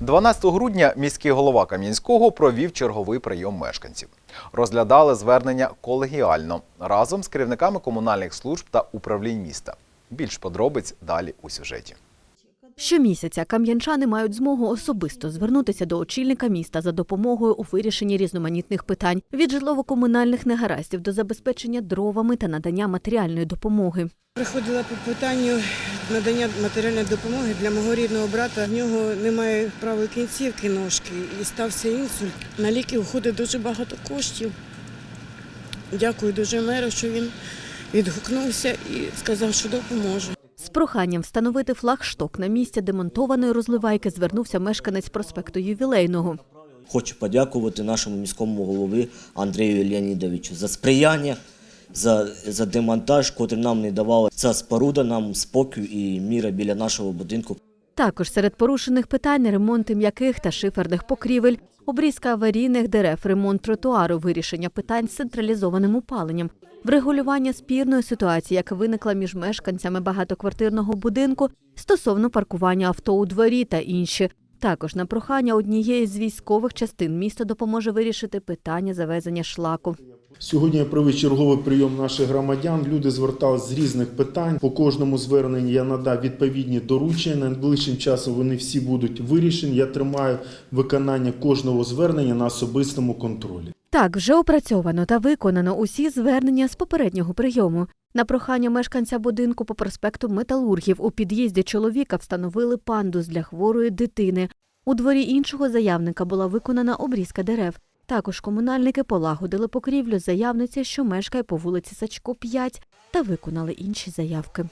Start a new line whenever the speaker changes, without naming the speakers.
12 грудня міський голова Кам'янського провів черговий прийом мешканців. Розглядали звернення колегіально разом з керівниками комунальних служб та управлінь міста. Більш подробиць далі у сюжеті.
Щомісяця кам'янчани мають змогу особисто звернутися до очільника міста за допомогою у вирішенні різноманітних питань від житлово-комунальних негараздів до забезпечення дровами та надання матеріальної допомоги.
Приходила по питанню надання матеріальної допомоги для мого рідного брата. В нього немає правої кінцівки ножки і стався інсульт. На ліки входить дуже багато коштів. Дякую дуже меру, що він відгукнувся і сказав, що допоможе.
З проханням встановити флагшток на місці демонтованої розливайки звернувся мешканець проспекту Ювілейного.
Хочу подякувати нашому міському голові Андрію Леонідовичу за сприяння, за, за демонтаж, котрий нам не давала ця споруда, нам спокій і міра біля нашого будинку.
Також серед порушених питань ремонти м'яких та шиферних покрівель, обрізка аварійних дерев, ремонт тротуару, вирішення питань з централізованим опаленням, врегулювання спірної ситуації, яка виникла між мешканцями багатоквартирного будинку стосовно паркування авто у дворі та інші. Також на прохання однієї з військових частин місто допоможе вирішити питання завезення шлаку.
Сьогодні я провів черговий прийом наших громадян. Люди звертались з різних питань. По кожному зверненню я надав відповідні доручення. Найближчим часом вони всі будуть вирішені. Я тримаю виконання кожного звернення на особистому контролі.
Так, вже опрацьовано та виконано усі звернення з попереднього прийому. На прохання мешканця будинку по проспекту Металургів у під'їзді чоловіка встановили пандус для хворої дитини. У дворі іншого заявника була виконана обрізка дерев. Також комунальники полагодили покрівлю заявниці, що мешкає по вулиці Сачко 5, та виконали інші заявки.